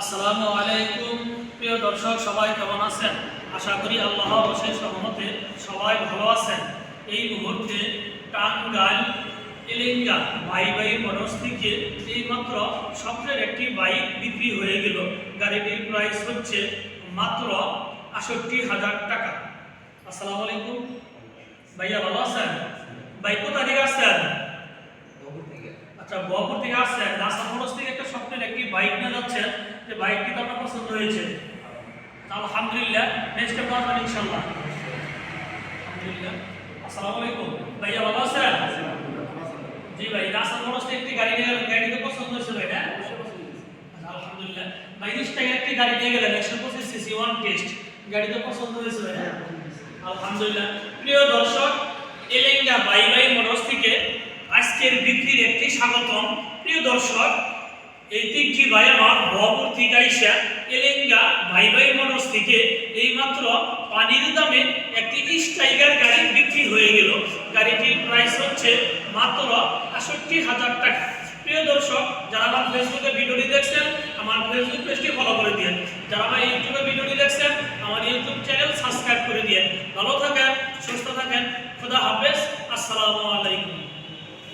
আসসালামু আলাইকুম। প্রিয় দর্শক, সবাই কেমন আছেন? আশা করি আল্লাহর অশেষ রহমতে সবাই ভালো আছেন। এই মুহূর্তে টাঙ্গাইল এলেঙ্গা ভাই ভাই মোটরস থেকে এইমাত্র স্বপ্নের একটি বাইক বিক্রি হয়ে গেল। গাড়িটির প্রাইস হচ্ছে মাত্র আষট্টি হাজার টাকা। আসসালামু আলাইকুম। ভাইয়া ভালো আছেন? ভাই, কোথা থেকে আসছেন? আচ্ছা বহপুর থেকে আসছেন। খরচ থেকে একটা স্বপ্নের একটি বাইক নিয়ে যাচ্ছেন। যে বাইকটি তো আপনার পছন্দ হয়েছে। আলহামদুলিল্লাহ নেক্সট টাইম আসবেন ইনশাল্লাহ। আলহামদুলিল্লাহ। আসসালামু আলাইকুম। ভাইয়া ভালো আছেন? জি ভাই খরচ থেকে একটি গাড়ি নিয়ে গাড়ি তো পছন্দ হয়েছে ভাই না? আচ্ছা, আলহামদুলিল্লাহ। ভাই নেক্সট একটি গাড়ি নিয়ে গেলেন একশো পঁচিশ সিসি ওয়ান টেস্ট গাড়ি তো পছন্দ হয়েছে ভাই না? আলহামদুলিল্লাহ। প্রিয় দর্শক এলেঙ্গা বাই বাই মোটরস থেকে আজকের বিক্রির একটি স্বাগতম। প্রিয় দর্শক, এই তিনটি ভাই আমার বহপুর থেকে এলেঙ্গা, ভাই ভাই মোটরস থেকে এইমাত্র পানির দামে একটি স্ট্রাইকার গাড়ি বিক্রি হয়ে গেল। গাড়িটির প্রাইস হচ্ছে মাত্র আষট্টি হাজার টাকা। প্রিয় দর্শক, যারা আমার ফেসবুকে ভিডিওটি দেখছেন, আমার ফেসবুক পেজটি ফলো করে দিন যারা আমার ইউটিউবে ভিডিওটি দেখছেন, আমার ইউটিউব চ্যানেল সাবস্ক্রাইব করে দিন ভালো থাকেন, সুস্থ থাকেন, খুদা হাফেজ, আসসালামু আলাইকুম।